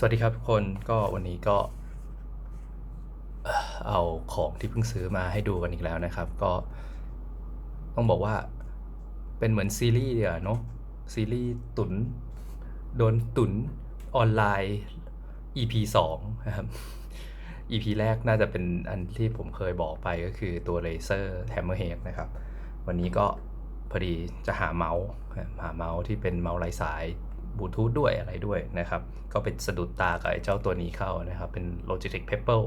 สวัสดีครับทุกคนก็วันนี้ก็ เอาของที่เพิ่งซื้อมาให้ดูกันอีกแล้วนะครับ ก็ต้องบอกว่าเป็นเหมือนซีรีส์เดียวเนาะซีรีส์ตุนโดนตุนออนไลน์ EP 2นะครับ EP แรกน่าจะเป็นอันที่ผมเคยบอกไปก็คือตัว Razer Hammerhead นะครับ วันนี้ก็พอดีจะหาเมาส์หาเมาส์ที่เป็นเมาส์ไร้สาย บลูทูธด้วยอะไรด้วยนะครับ ก็เป็นสะดุดตากับไอ้เจ้าตัวนี้เข้านะครับ เป็น Logitech Pebble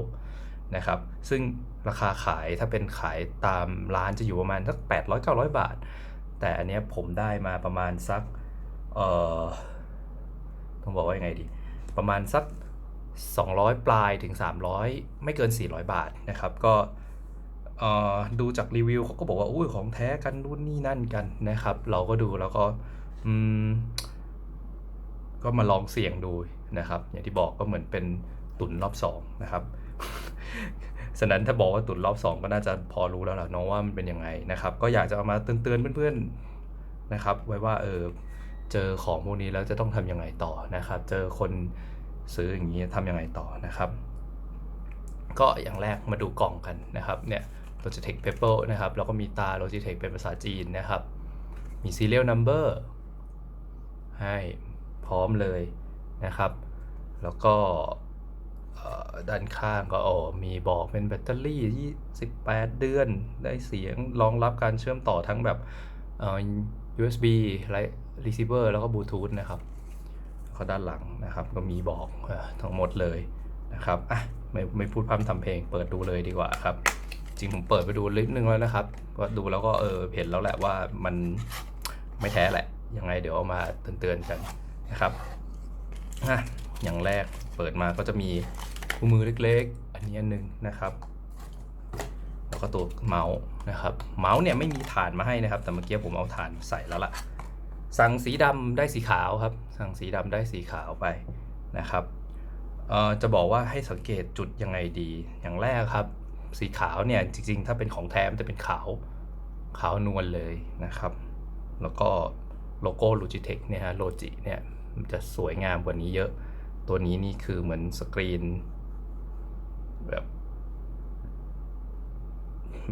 นะครับ ซึ่งราคาขายถ้าเป็นขายตามร้านจะอยู่ประมาณสัก800 900 บาท แต่อันเนี้ยผมได้มาประมาณสัก เอ่อ ต้องบอกว่ายังไงดี ประมาณสัก 200 ปลายถึง 300 ไม่เกิน 400 บาทนะครับ ก็ดูจากรีวิวเขาก็บอกว่า อุ้ยของแท้กันนู่นนี่นั่นกันนะครับ เราก็ดูแล้วก็ อืม ก็มาลองเสี่ยงดูนะครับ อย่างที่บอกก็เหมือนเป็นตุนรอบสองนะครับฉะนั้นถ้าบอกว่าตุนรอบสองก็น่าจะพอรู้แล้วล่ะน้องว่ามันเป็นยังไงนะครับ ก็อยากจะเอามาเตือนเพื่อนๆนะครับ ไว้ว่าเออเจอของพวกนี้แล้วจะต้องทำยังไงต่อนะครับ เจอคนซื้ออย่างนี้ทำยังไงต่อนะครับ ก็อย่างแรกมาดูกล่องกันนะครับเนี่ย Logitech Pebble นะครับแล้วก็มีตา Logitech เป็นภาษาจีนนะครับ มี serial number ให้ พร้อมเลยนะครับ แล้วก็ด้านข้างก็อ๋อมีบอกเป็นแบตเตอรี่ 28 เดือนได้เสียงรองรับการเชื่อมต่อทั้งแบบ USB ไลท์ receiver แล้วก็บลูทูธนะครับก็ด้านหลังนะครับ ก็มีบอกเอ่อทั้งหมดเลยนะครับอะไม่ไม่พูดพร่ำทำเพลงเปิดดูเลยดีกว่าครับ จริงผมเปิดไปดูลิปนึงแล้วนะครับ ก็ดูแล้วก็เออเห็นแล้วแหละว่ามันไม่แท้แหละ ยังไงเดี๋ยวเอามาเตือนๆกัน นะครับอะอย่างแรกเปิดมาก็จะมีคู่มือเล็กๆ อันนี้อันหนึงนะครับ แล้วก็ตัวเมาส์นะครับ เมาส์เนี่ยไม่มีฐานมาให้นะครับ แต่เมื่อกี้ผมเอาฐานใส่แล้วล่ะ สั่งสีดำได้สีขาวครับ สั่งสีดำได้สีขาวไปนะครับจะบอกว่าให้สังเกตจุดยังไงดี อย่างแรกครับ สีขาวเนี่ยจริงๆ ถ้าเป็นของแท้มันจะเป็นขาวขาวนวลเลยนะครับ แล้วก็โลโก้ Logitech เนี่ยฮะโลจิเนี่ย มันจะสวยงามกว่านี้เยอะ ตัวนี้นี่คือเหมือนสกรีน แบบ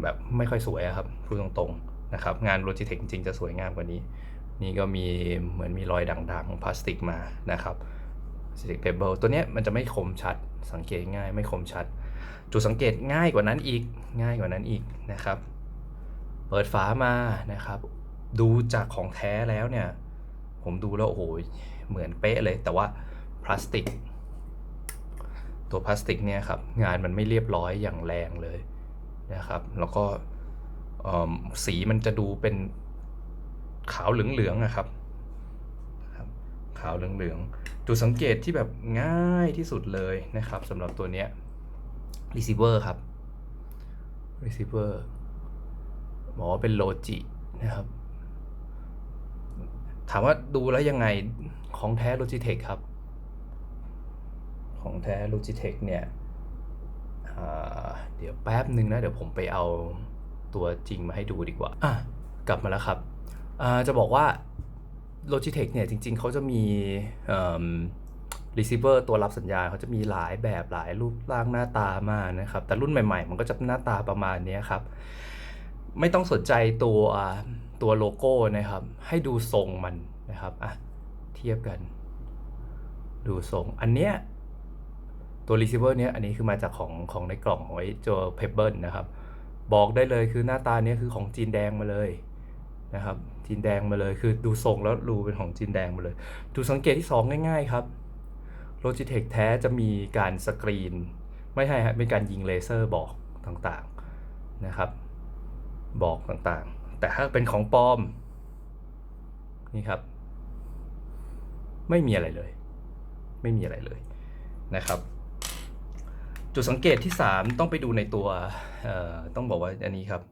แบบไม่ค่อยสวยครับพูดตรงๆนะครับ งาน Logitech จริงจะสวยงามกว่านี้ นี่ก็มีเหมือนมีรอยด่างๆของพลาสติกมานะครับ Logitech Pebble ตัวนี้มันจะไม่คมชัดสังเกตง่ายไม่คมชัด จุดสังเกตง่ายกว่านั้นอีกง่ายกว่านั้นอีกนะครับ เปิดฝามานะครับ ดูจากของแท้แล้วเนี่ย ผมดูแล้วโอ้โหเหมือนเป๊ะเลย แต่ว่าพลาสติก ตัวพลาสติกเนี่ยครับงานมันไม่เรียบร้อยอย่างแรงเลยนะครับแล้วก็สีมันจะดูเป็นขาวเหลืองๆอะครับครับขาวเหลืองๆจุดสังเกตที่แบบง่ายที่สุดเลยนะครับสำหรับตัวเนี้ย receiver ครับ receiver บอกว่าเป็นโลจินะครับ ถามว่าดูแล้วยังไงของแท้ Logitech ครับ ของแท้ Logitech เนี่ยเดี๋ยวแป๊บหนึ่งนะ เดี๋ยวผมไปเอาตัวจริงมาให้ดูดีกว่าอะกลับมาแล้วครับ จะบอกว่า Logitech เนี่ยจริงๆ เขาจะมีรีเอิ่ม receiver ตัวรับสัญญาณเขาจะมีหลายแบบหลายรูปร่างหน้าตามากนะครับ แต่รุ่นใหม่ๆ มันก็จะหน้าตาประมาณนี้ครับ ไม่ต้องสนใจตัวตัวโลโก้นะครับ ให้ดูทรงมันนะครับอะเทียบกัน ดูทรงอันเนี้ยตัว receiver เนี้ยอันนี้คือมาจากของของในกล่องของไอ้ตัว Pebble นะครับ บอกได้เลยคือหน้าตาเนี้ยคือของจีนแดงมาเลยนะครับ จีนแดงมาเลยคือดูทรงแล้วดูเป็นของจีนแดงมาเลย ดูสังเกตที่สองง่ายๆครับ Logitech แท้จะมีการสกรีน ไม่ใช่ฮะเป็นการยิงเลเซอร์บอกต่างๆนะครับ บอกต่างๆ แต่ถ้าเป็นของปลอม นี่ครับ ไม่มีอะไรเลย ไม่มีอะไรเลยนะครับ จุดสังเกตที่ 3 ต้องไปดูในตัวต้องบอกว่าอันนี้ครับ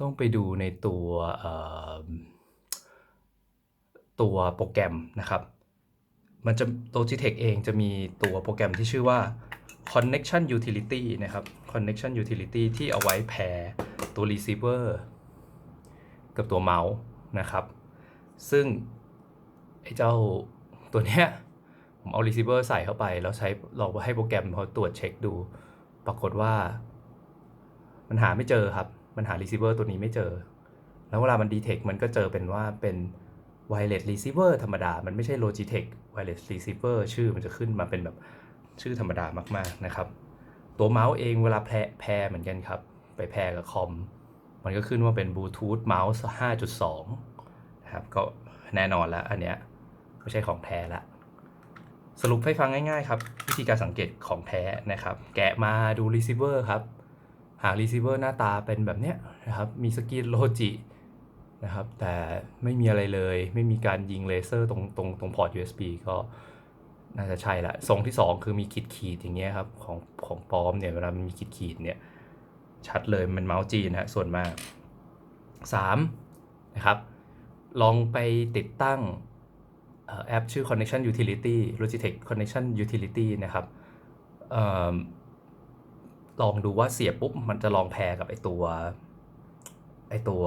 ต้องไปดูในตัวตัวโปรแกรมนะครับ มันจะ Logitech เองจะมีตัวโปรแกรมที่ชื่อว่า Connection Utility นะครับ Connection Utility ที่เอาไว้แพรตัว receiver กับตัวเมาส์นะครับ ซึ่งไอ้เจ้าตัวเนี้ยผมเอา receiver ใส่เข้าไป แล้วใช้ลองให้โปรแกรมเขาตรวจเช็คดู ปรากฏว่า มันหาไม่เจอครับ มันหา receiver ตัวนี้ไม่เจอ แล้วเวลามัน detect มันก็เจอเป็นว่าเป็น wireless receiver ธรรมดา มันไม่ใช่ Logitech wireless receiver ชื่อมันจะขึ้นมาเป็นแบบชื่อธรรมดามาก ๆ นะครับ ตัวเมาส์เองเวลาแพรแพรเหมือนกันครับ ไปแพรกับคอม มันก็ขึ้นว่าเป็นบลูทูธเมาส์5.2 นะครับก็แน่นอนแล้วอันเนี้ยไม่ใช่ของแท้ละสรุปให้ฟังง่ายๆครับ วิธีการสังเกตของแท้นะครับ แกะมาดู receiver ครับ หา receiver หน้าตาเป็นแบบเนี้ยนะครับ มีสกีนโลจินะครับ แต่ไม่มีอะไรเลย ไม่มีการยิงเลเซอร์ตรงตรงตรงพอร์ต USB ก็ น่าจะใช่ละทรงที่ 2 คือมีขีดขีดอย่างเงี้ยครับของของปลอมเนี่ยเวลามันมีขีดขีดเนี่ยชัดเลยมันเมาส์จีนนะฮะส่วนมาก 3. นะครับ ลองไปติดตั้งแอปชื่อ Connection Utility Logitech Connection Utility นะครับออลองดูว่าเสียบปุ๊บ มันจะลองแพรกับไอตัวไอตัว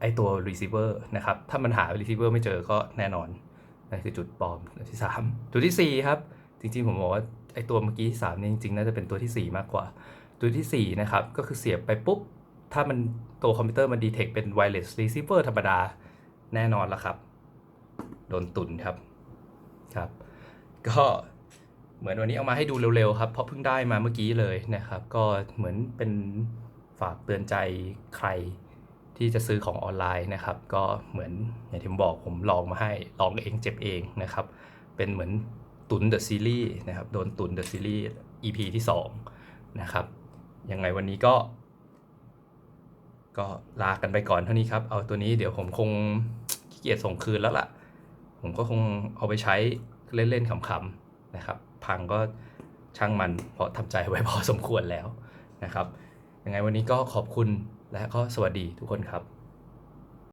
ไอตัว receiver นะครับ ถ้ามันหา receiver ไม่เจอก็แน่นอน นั่นคือจุดปลอมที่ 3 จุดทีสี่ 4 ครับ จริงๆ ผมบอกว่าไอตัวเมื่อกี้3เนี่ยจริงๆ น่าจะเป็นตัวที่ 4 มากกว่า ตัวที่ 4 นะครับ ก็คือเสียบไปปุ๊บ ถ้ามันตัวคอมพิวเตอร์มันดีเทคเป็น wireless receiver ธรรมดาแน่นอนแล้วครับ โดนตุนครับครับ ก็เหมือนวันนี้เอามาให้ดูเร็วๆ ครับ เพราะเพิ่งได้มาเมื่อกี้เลยนะครับ ก็เหมือนเป็นฝากเตือนใจใคร ที่จะซื้อของออนไลน์นะครับ ก็เหมือนอย่างที่ผมบอกผมลองมาให้ลองเองเจ็บเองนะครับ เป็นเหมือนตุนเดอะซีรีส์นะครับ โดนตุนเดอะซีรีส์ EP ที่2นะครับยังไงวันนี้ก็ ก็ลากันไปก่อนเท่านี้ครับ เอาตัวนี้เดี๋ยวผมคงขี้เกียจส่งคืนแล้วล่ะ ผมก็คงเอาไปใช้เล่นๆขำๆนะครับ พังก็ช่างมันเพราะทำใจไว้พอสมควรแล้วนะครับยังไงวันนี้ก็ขอบคุณ และก็สวัสดีทุกคนครับ